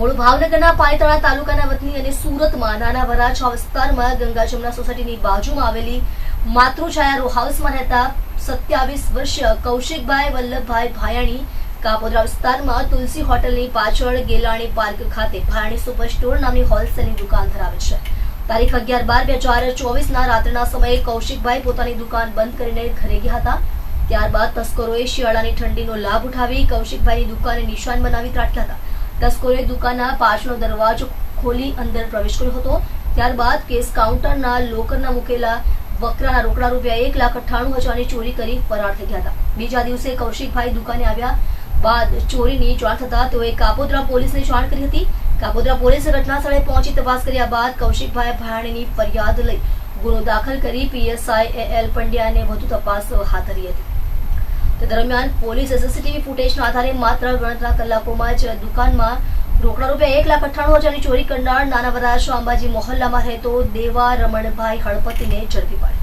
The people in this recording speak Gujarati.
મૂળ ભાવનગરના પાયતળા તાલુકાના વતની અને સુરતમાં નાના વરાછા વિસ્તારમાં ગંગા જમના સોસાયટીની બાજુમાં આવેલી માતૃછાયા રો હાઉસમાં રહેતા સત્યાવીસ વર્ષીય કૌશિકભાઈ વલ્લભભાઈ ભાયાણી કાપોદરા વિસ્તારમાં તુલસી હોટલની પાછળ ગેલાણી પાર્ક ખાતે ભાયાણી સુપર સ્ટોર નામની હોલસેલની દુકાન ધરાવે છે. તારીખ અગિયાર બાર બે હજાર ચોવીસના રાત્રના સમયે કૌશિકભાઈ પોતાની દુકાન બંધ કરીને ઘરે ગયા હતા. ત્યારબાદ તસ્કરોએ શિયાળાની ઠંડીનો લાભ ઉઠાવી કૌશિકભાઈની દુકાને નિશાન બનાવી ત્રાટક્યા હતા. તસ્કરોએ દુકાનના પાછળનો દરવાજો ખોલી અંદર પ્રવેશ કર્યો હતો. ત્યારબાદ કેસ કાઉન્ટરના લોકરના મૂકેલા વકરાના રોકડા રૂપિયા એક લાખ અઠ્ઠાણું હજારની ચોરી કરી ફરાર થઈ ગયા હતા. બીજા દિવસે કૌશિકભાઈ દુકાને આવ્યા બાદ ચોરીની જાણ થતા તેઓએ કાપોદ્રા પોલીસને જાણ કરી હતી. કાપોદ્રા પોલીસે ઘટના સ્થળે પહોંચી તપાસ કર્યા બાદ કૌશિકભાઈ ભાયાણીની ફરિયાદ લઈ ગુનો દાખલ કરી પીએસઆઈ એ એલ પંડ્યાને વધુ તપાસ હાથ ધરી હતી. તે દરમિયાન પોલીસે સીસીટીવી ફૂટેજના આધારે માત્ર ગણતરા કલાકોમાં જ દુકાનમાં રોકડા રૂપિયા એક લાખ અઠ્ઠાણું હજારની ચોરી કરનાર નાના વરાછા અંબાજી મોહલ્લામાં રહેતો દેવા રમણભાઈ હળપતિને ઝડપી પાડ્યો.